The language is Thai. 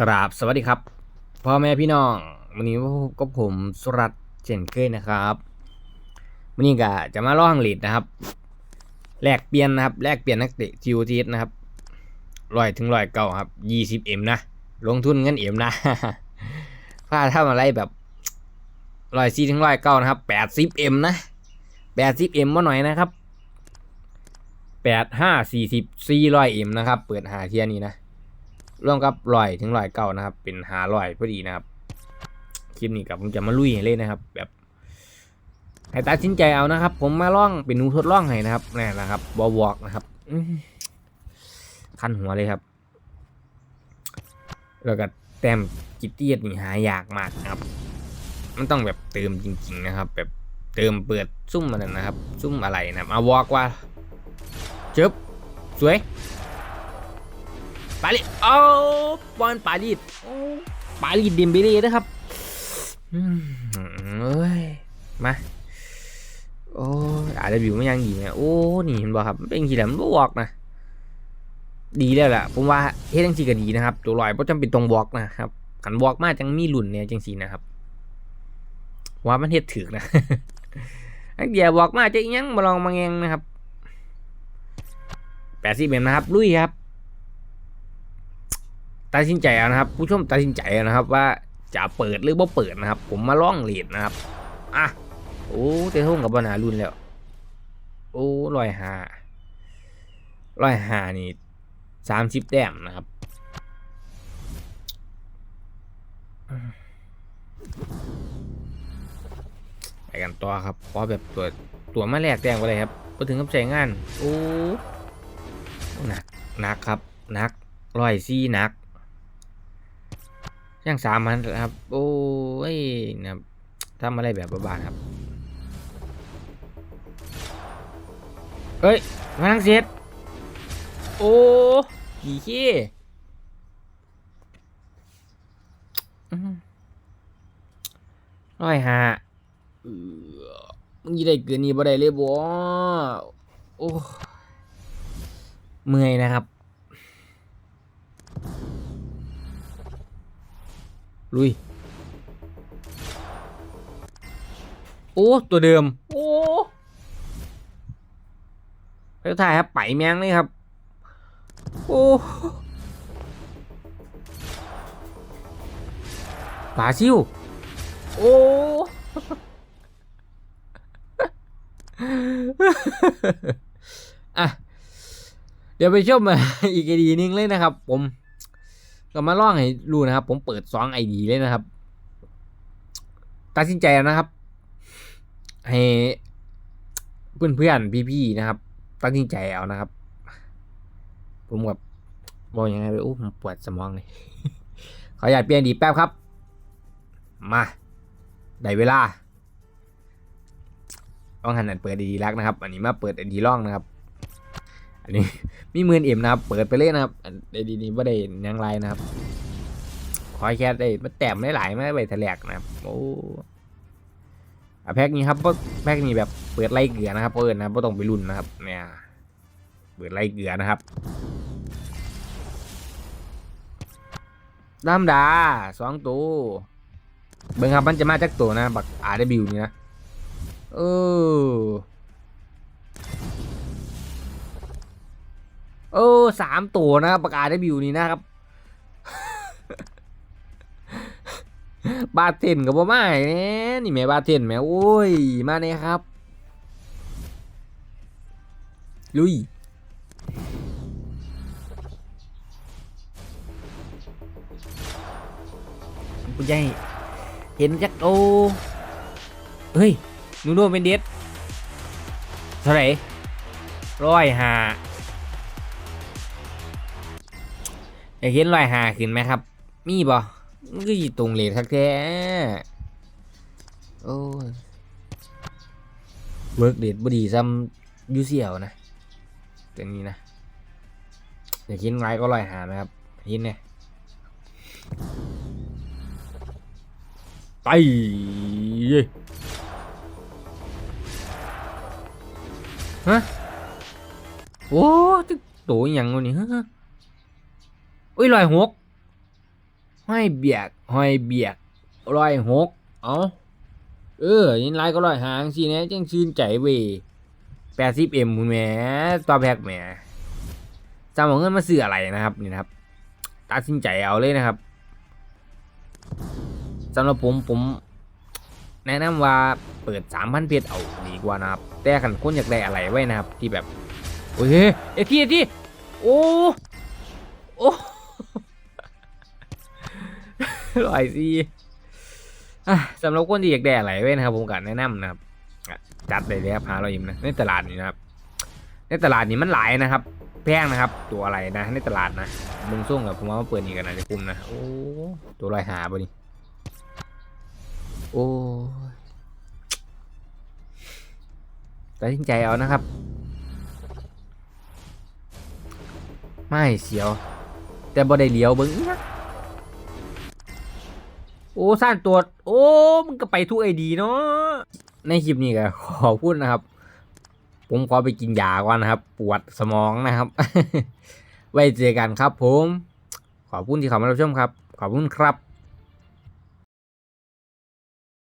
กราบสวัสดีครับพ่อแม่พี่น้องวันนี้กับผมสุรัตเจนเคยนะครับวันนี้ก็จะมาล่ออังกฤษนะครับแลกเปลี่ยนนะครับแลกเปลี่ยนนักเตะทีโอทีนะครับร้อยถึงร้อยเก้าครับยี่สิบเอ็มนะลงทุนเงินเอ็มนะถ้าทำอะไรแบบร้อยสี่ถึงร้อยเก้านะครับแปดสิบเอ็มนะแปดสิบเอ็มมาหน่อยนะครับแปดห้าสี่สิบสี่ร้อยเอ็มนะครับ เปิดหาเทียนี้นะ ร่วมกับลอยถึงลอยเก่านะครับ เป็นหาลอยพอดีนะครับคลิปนี้กับผมจะมาลุยให้เล่นนะครับ แบบให้ตัดสินใจเอานะครับ ผมมาล่องเป็นหนูทดล่องให้นะครับนี่นะครับบอวอกนะครับคันหัวเลยครับ แล้วก็แต้มกิตเตียดนี่หายากมากนะครับ มันต้องแบบเติมจริง ๆ นะครับ แบบเติมเปิดซุ่มมันนะครับ ซุ่มอะไรนะครับเอาวอกว่าจ็บสวย ปาลีสโอ้บอลปาลีสปาลีสเดมเบเล่นะครับอืมเอ้ยมาโอ้ยอาจจะบิวไม่ยังดีเนี่ยโอ้นี่เห็นบ่ครับเป็นกี่แหลมนบวอกนะดีแล้วแหละผมว่าเฮ็ดจังซี่ก็ดีนะครับ ตัวลอยบ่จำเป็นต้องบอกนะครับขันบอกมากจังมีรุ่นเนี่ยจังซี่นะครับ ว่ามันเฮ็ดถึกนะไอ้เดียวบอกมากจะยังมาลองมาแงงนะครับแปดสิบเอ็มนะครับลุยครับ ตัดสินใจเอานะครับ ผู้ชมตัดสินใจนะครับว่าจะเปิดหรือบ่เปิดนะครับ ผมมาล่องเลดนะครับอะโอ้เตะทุ่งกับบนารุ่นแล้ว โอ้ลอยหาลอยหานี่สามสิบแต้มนะครับไปกันต่อครับเพราะแบบตัวตัวมาแรกแต้มก็เลยครับพอถึงกับใช้งานโอ้หนักหนักครับหนักร้อยซี่หนัก ย่างสามพันครับ โอ้ยนะครับทำอะไรแบบบ้าๆครับเฮ้ยมาทังเสร็จโอ้กี่ขี้อื้อหือร้อยห้าเออมึงยี่ได้เกินนี้บ่ได้เลยบ่โอ้ เมื่อยนะครับ ลุย โอ้ ตัวเดิม โอ้ไปถ่ายครับไปแมงเลยครับ โอ้ปลาซิว โอ้อะเดี๋ยวไปชมอีกไอดีนึงเลยนะครับผม ก็มาล่องให้รู้นะครับ ผมเปิดสองไอดีเลยนะครับ ตัดสินใจแล้วนะครับ ให้เพื่อนเพื่อนๆพี่ๆนะครับ ตัดสินใจเอานะครับ ผมแบบบอกยังไงไปโอ้ผมปวดสมองเลยขออยากเปลี่ยนดีแป๊บครับ มาได้เวลาต้องหันอันเปิดดีรักนะครับ อันนี้มาเปิดดีล่องนะครับ อันนี้มีหมื่นเอ็มนะครับ เปิดไปเลยนะครับอันไอดีนี้ไ่ได้ยังไรนะครับ ขอแค่ได้มาแต้มได้หลายไม่ได้ใบแถลกนะครับ โอ้อะแพ็กนี้ครับแพ็กนี้แบบเปิดไล่เกลือนะครับ เปิดนะครับไม่ต้องไปรุ่นนะครับ เนี่ย เปิดไล่เกลือนะครับดำดาสองตัวเบิ่งครับมันจะมาจากตัวนะ บักอาร์ดบิวนี่นะ เออ เออสามตัวนะครับประกาศได้บิวนี้นะครับ บาเทนกับบ่มาแน่นี่แม่บาเทนแม่โอ้ยมาเนี่ยครับ ลุยปุ้ยใหญ่เห็นจักโอเฮ้ยนูโดนเป็นเด็ดเท่าไหร่ร้อยห้า อยากเห็นรอยหาขึ้นไหมครับ มีบ่มันก็อยู่ตรงเลททักแท้โอ้ยเวิร์กเดทบดีซ้ำยูเซียวนะตัวนี้นะอยากเห็นไรก็รอยหานะครับเห็นเนี่ยไปฮะโอ้จะโตอหย่างวะนี่ฮะ อุ้ยลอยหกห้อยเบียกห้อยเบียกร้อยหกเอาเออยินไลก็ร้อยหางสิเนี่ยจังชื่นใจเว้ยแปดสิบเอ็มคุณแหม่ต่อแพ็กแหม่จำเอาเงินมาซื้ออะไรนะครับนี่นะครับตัดสินใจเอาเลยนะครับสำหรับผมผมแนะนำว่าเปิดสามพันเพชรเอาดีกว่านะครับ แต่ขันคนอยากได้อะไรไว้นะครับ ที่แบบ โอ้ยเอที่เอที่โอ้โอ้ ลอยสิอะสำหรับคนที่อยากได้อะไรไว้นะครับผมก็แนะนำนะครับจัดเลยเลยครับหาเราอิ่มนะในตลาดนี่นะครับ ในตลาดนี่มันหลายนะครับ แพงนะครับ ตัวอะไรนะ ในตลาดนะมึงส่งกับผมว่ามาเปิดนี่กันนะจะคุ้มนะโอ้ตัวลอยหาบ่นี่โอ้ตัดสินใจเอานะครับ ไม่เสียว แต่บ่ได้เลี้ยวเบิ้งอีหยัง โอ้สั้นตัวจโอ้มันก็ไปทุกไอดีเนาะในคลิปนี้ก็ขอพูดนะครับ ผมขอไปกินยาก่อนนะครับ ปวดสมองนะครับ ไว้เจอกันครับผม ขอบคุณที่เข้ามารับชมครับ ขอบคุณครับ